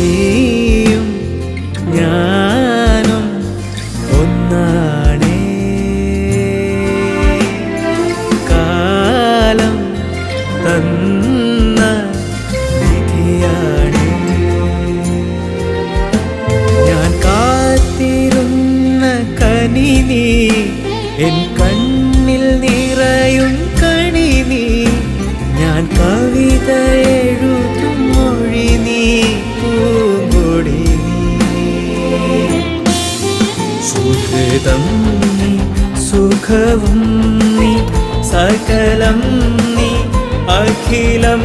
നീയും ഞാനും ഒന്നാണേ. കാലം തന്ന വിധിയാണ്. ഞാൻ കാത്തിരുന്ന കനി നീ എൻ കണ്ണിൽ സുഹൃതം നീ സുഖവും നീ സകലം നീ അഖിലം